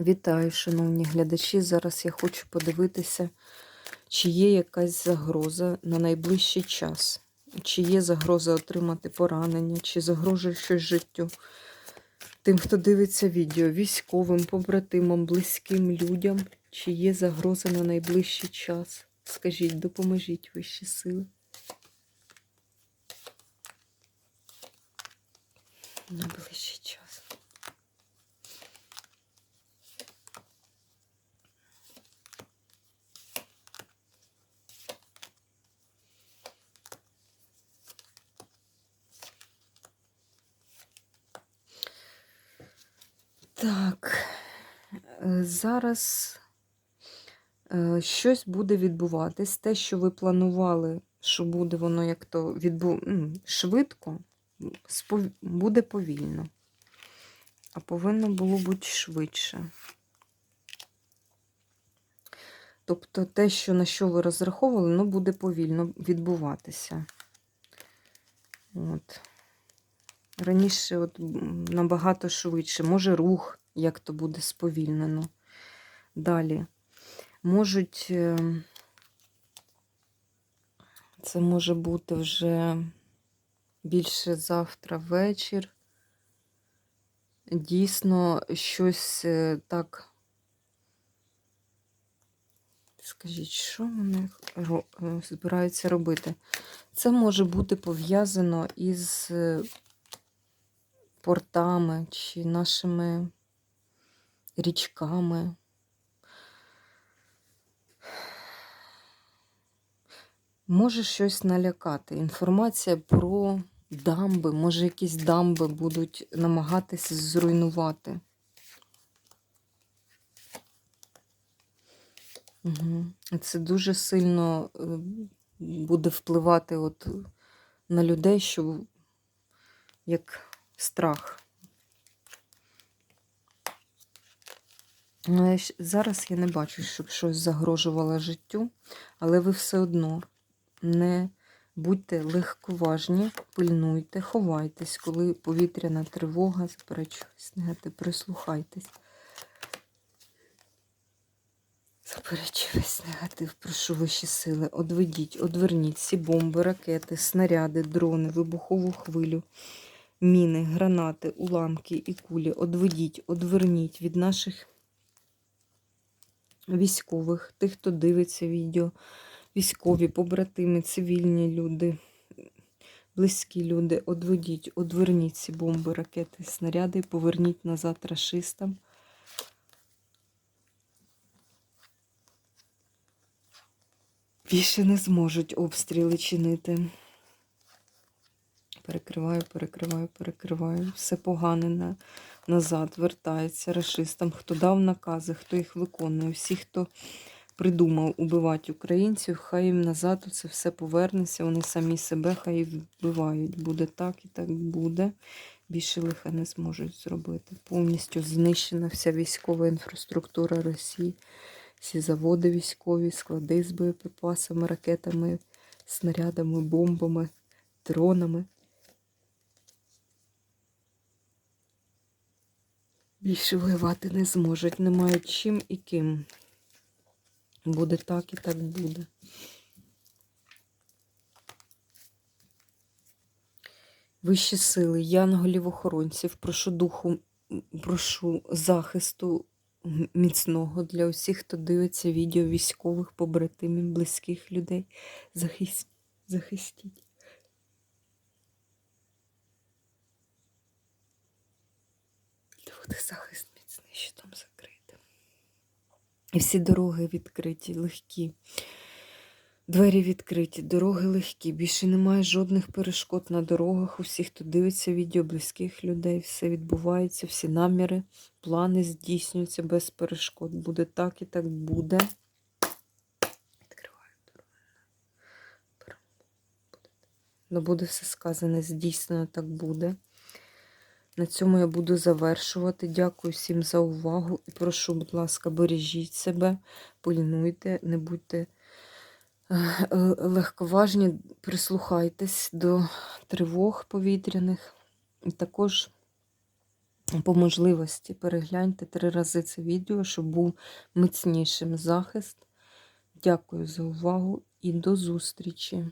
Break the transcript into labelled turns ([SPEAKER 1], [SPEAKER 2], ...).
[SPEAKER 1] Вітаю, шановні глядачі. Зараз я хочу подивитися, чи є якась загроза на найближчий час. Чи є загроза отримати поранення, чи загрожує щось життю. Тим, хто дивиться відео, військовим, побратимам, близьким людям, чи є загроза на найближчий час. Скажіть, допоможіть вищі сили. Найближчий час. Так, е, зараз е, щось буде відбуватись. Те, що ви планували, що буде воно як то відбу... швидко, буде повільно. А повинно було бути швидше. Тобто те, що на що ви розраховували, воно буде повільно відбуватися. От. Раніше от, набагато швидше. Може рух, як то буде сповільнено. Далі. Можуть, е, це може бути вже більше завтра вечір. Дійсно, щось е, так. Скажіть, що вони е, збираються робити? Це може бути пов'язано із портами чи нашими річками. Може щось налякати. Інформація про дамби, може якісь дамби будуть намагатися зруйнувати. Угу. Це дуже сильно е, буде впливати от на людей, що як страх. Ну, Зараз я не бачу, щоб щось загрожувало життю, але ви все одно не будьте легковажні, пильнуйте, ховайтесь, коли повітряна тривога, заперечуюсь, негатив, прислухайтесь. Заперечуюсь, негатив, прошу вищі сили, одведіть, одверніть всі бомби, ракети, снаряди, дрони, вибухову хвилю, міни, гранати, уламки і кулі. Одведіть, одверніть від наших військових, тих, хто дивиться відео, військові, побратими, цивільні люди, близькі люди. Одведіть, одверніть ці бомби, ракети, снаряди, поверніть назад рашистам. Більше не зможуть обстріли чинити. Перекриваю, перекриваю, перекриваю. Все погане на, назад вертається рашистам. Хто дав накази, хто їх виконує, всі, хто придумав убивати українців, хай їм назад це все повернеться. Вони самі себе хай вбивають. Буде так і так буде. Більше лиха не зможуть зробити. Повністю знищена вся військова інфраструктура Росії. Всі заводи військові, склади з боєприпасами, ракетами, снарядами, бомбами, дронами. Більше воювати не зможуть, не мають чим і ким. Буде так і так буде. Вищі сили, янголів-охоронців, прошу духу, прошу захисту міцного для усіх, хто дивиться відео військових, побратимів, близьких людей. Захист... Захистіть. Буде захист міцний, що там закрите. І всі дороги відкриті, легкі. Двері відкриті, дороги легкі. Більше немає жодних перешкод на дорогах. Усі, хто дивиться відео близьких людей, все відбувається, всі наміри, плани здійснюються без перешкод. Буде так і так буде. Ну, буде все сказане, здійснено так буде. На цьому я буду завершувати. Дякую всім за увагу і прошу, будь ласка, бережіть себе, пильнуйте, не будьте е, е, легковажні, прислухайтесь до тривог повітряних. І також По можливості перегляньте три рази це відео, щоб був міцнішим захист. Дякую за увагу і до зустрічі!